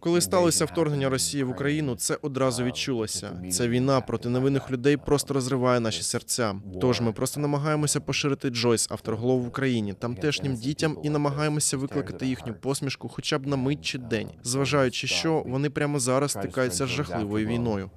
Коли сталося вторгнення Росії в Україну, це одразу відчулося. Ця війна проти невинних людей просто розриває наші серця. Тож ми просто намагаємося поширити Джойс, авторголов в Україні, тамтешнім дітям і намагаємося викликати їхню посмішку хоча б на мить чи день, зважаючи, що вони прямо зараз стикаються з жахливою війною.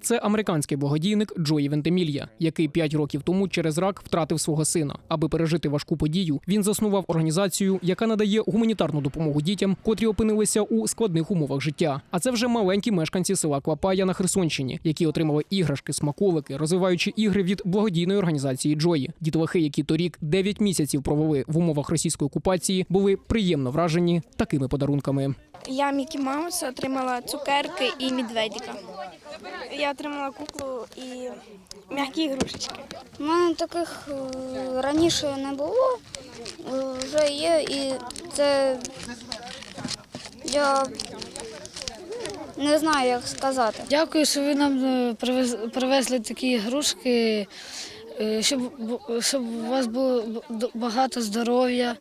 Це американський благодійник Джої Вентемілья, який п'ять років тому через рак втратив свого сина. Аби пережити важку подію, він заснував організацію, яка надає гуманітарну допомогу дітям, котрі опинилися у складних умовах життя. А це вже маленькі мешканці села Квапая на Херсонщині, які отримали іграшки, смаколики, розвиваючи ігри від благодійної організації Джої. Дітлахи, які торік 9 місяців провели в умовах російської окупації, були приємно вражені такими подарунками. Я Мікі Маус отримала цукерки і медведика. Я отримала куклу і м'які ігрушечки. У мене таких е, раніше не було, е, вже є, і це я не знаю, як сказати. Дякую, що ви нам е, привезли такі ігрушки, щоб, щоб у вас було багато здоров'я,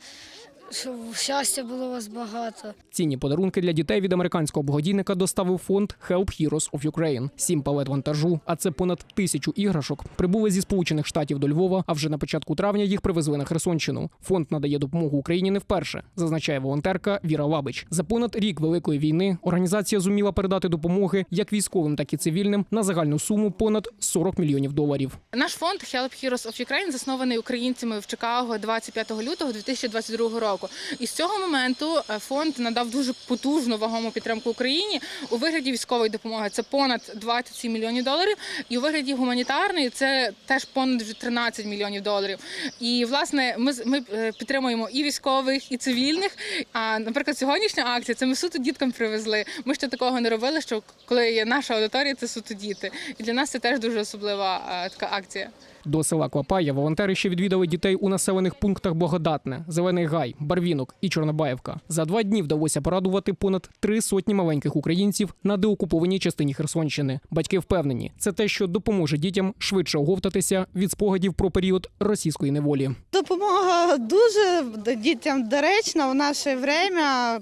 щоб щастя було у вас багато. Цінні подарунки для дітей від американського благодійника доставив фонд Help Heroes of Ukraine. Сім палет вантажу, а це понад тисячу іграшок. Прибули зі сполучених штатів до Львова. А вже на початку травня їх привезли на Херсонщину. Фонд надає допомогу Україні не вперше, зазначає волонтерка Віра Лабич. За понад рік великої війни організація зуміла передати допомоги як військовим, так і цивільним на загальну суму понад 40 мільйонів доларів. Наш фонд Help Heroes of Ukraine заснований українцями в Чикаго 25 лютого 2022 року. І з цього моменту е, фонд надав дуже потужну вагому підтримку Україні у вигляді військової допомоги. Це понад 27 мільйонів доларів, і у вигляді гуманітарної це теж понад вже 13 мільйонів доларів. І власне ми ми е, підтримуємо і військових, і цивільних. А наприклад, сьогоднішня акція це ми суто діткам привезли. Ми ще такого не робили. Що коли є наша аудиторія, це суто діти. І для нас це теж дуже особлива е, така акція. До села Клапая волонтери ще відвідали дітей у населених пунктах Благодатне, Зелений Гай, Барвінок і Чорнобаївка. За два дні вдалося порадувати понад три сотні маленьких українців на деокупованій частині Херсонщини. Батьки впевнені, це те, що допоможе дітям швидше оговтатися від спогадів про період російської неволі. Допомога дуже дітям доречна в наше время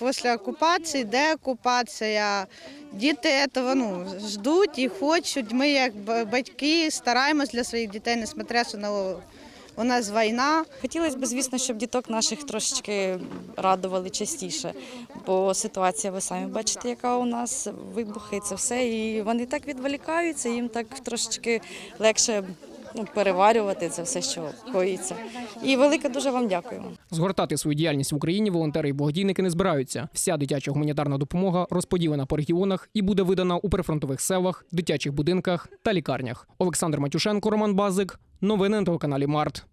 після окупації, деокупація. Діти цього ну, ждуть і хочуть. Ми, як батьки, стараємось для своїх дітей, несмотря на у нас війна. Хотілося б, звісно, щоб діток наших трошечки радували частіше, бо ситуація, ви самі бачите, яка у нас вибухи, це все. І вони так відволікаються, їм так трошечки легше ну, переварювати це все, що коїться. І велике дуже вам дякую. Згортати свою діяльність в Україні волонтери і благодійники не збираються. Вся дитяча гуманітарна допомога розподілена по регіонах і буде видана у прифронтових селах, дитячих будинках та лікарнях. Олександр Матюшенко, Роман Базик. Новини на телеканалі Март.